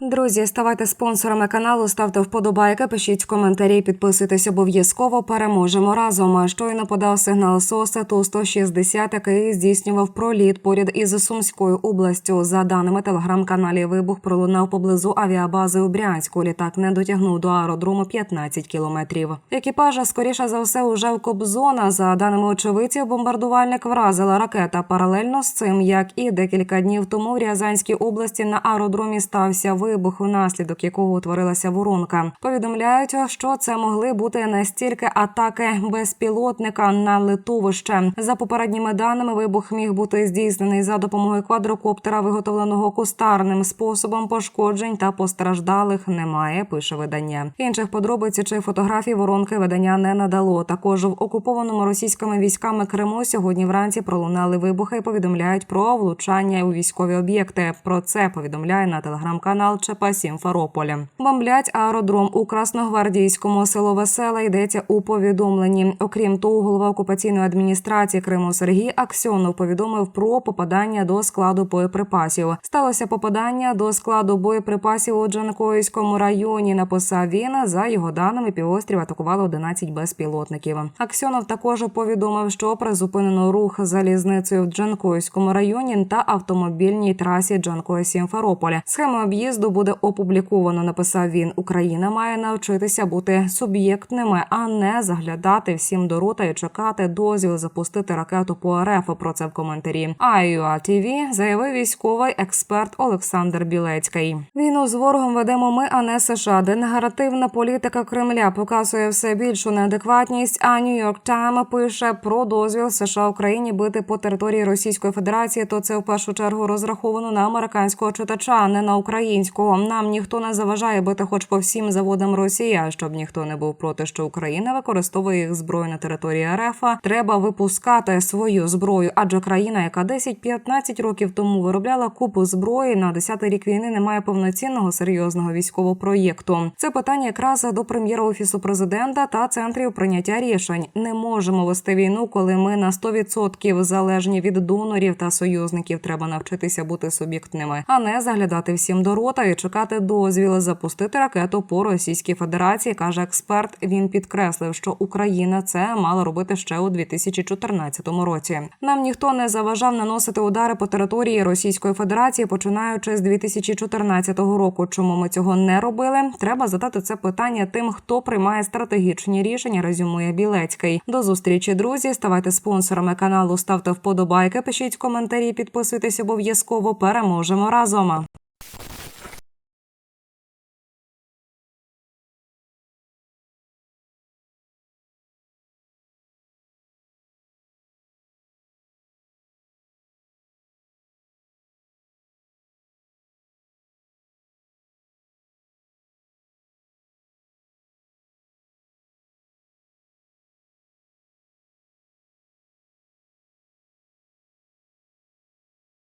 Друзі, ставайте спонсорами каналу, ставте вподобайки, пишіть коментарі, підписуйтесь обов'язково. Переможемо разом. А Щойно подав сигнал СОСа ту 160 який здійснював проліт поряд із Сумською областю. За даними телеграм-каналі, вибух пролунав поблизу авіабази у Брянську. Літак не дотягнув до аеродрому 15 кілометрів. Екіпажа скоріше за все уже в Кобзона. За даними очевидців, бомбардувальник вразила ракета. Паралельно з цим, як і декілька днів тому в Рязанській області на аеродромі стався вибух, внаслідок якого утворилася воронка. Повідомляють, що це могли бути настільки атаки безпілотника на литовище. За попередніми даними, вибух міг бути здійснений за допомогою квадрокоптера, виготовленого кустарним способом. Пошкоджень та постраждалих немає. Пише видання. Інших подробиць чи фотографій воронки видання не надало. Також в окупованому російськими військами Криму сьогодні вранці пролунали вибухи. і Повідомляють про влучання у військові об'єкти. Про це повідомляє на телеграм-канал ЧП Сімферополя. Бомблять аеродром у Красногвардійському село Веселе йдеться у повідомленні. Окрім того, голова окупаційної адміністрації Криму Сергій Аксьонов повідомив про попадання до складу боєприпасів. Сталося попадання до складу боєприпасів у Джанкойському районі. Написав він за його даними. Півострів атакувало 11 безпілотників. Аксьонов також повідомив, що призупинено рух залізницею в Джанкойському районі та автомобільній трасі Джанкой Сімферополя. Схема об'їзду буде опубліковано. Написав він. Україна має навчитися бути суб'єктними, а не заглядати всім до рота і чекати дозвіл запустити ракету по РФ. Про це в коментарі. АЮА ТВ заявив військовий експерт Олександр Білецький. Війну з ворогом ведемо ми, а не США, де негативна політика Кремля показує все більшу неадекватність. А Нью-Йорк Тайм пише про дозвіл США Україні бити по території Російської Федерації. То це в першу чергу розраховано на американського читача, а не на українського. Нам ніхто не заважає бити, хоч по всім заводам Росії, а щоб ніхто не був проти, що Україна використовує їх зброю на території РФ. Треба випускати свою зброю, адже країна, яка 10-15 років тому виробляла купу зброї на 10-й рік війни, не має повноцінного серйозного військового проєкту. Це питання якраз до прем'єра офісу президента та центрів прийняття рішень. Не можемо вести війну, коли ми на 100% залежні від донорів та союзників. Треба навчитися бути суб'єктними, а не заглядати всім до рота і чекати дозвіл запустити ракету по Російській Федерації. каже експерт. Він підкреслив, що Україна це мала робити ще у 2014 році. Нам ніхто не заважав наносити удари по території Російської Федерації, починаючи з 2014 року. Чому ми цього не робили? Треба задати це питання тим, хто приймає стратегічні рішення. Резюмує Білецький. До зустрічі, друзі. Ставайте спонсорами каналу, ставте вподобайки, пишіть коментарі, підписуйтесь обов'язково. Переможемо разом.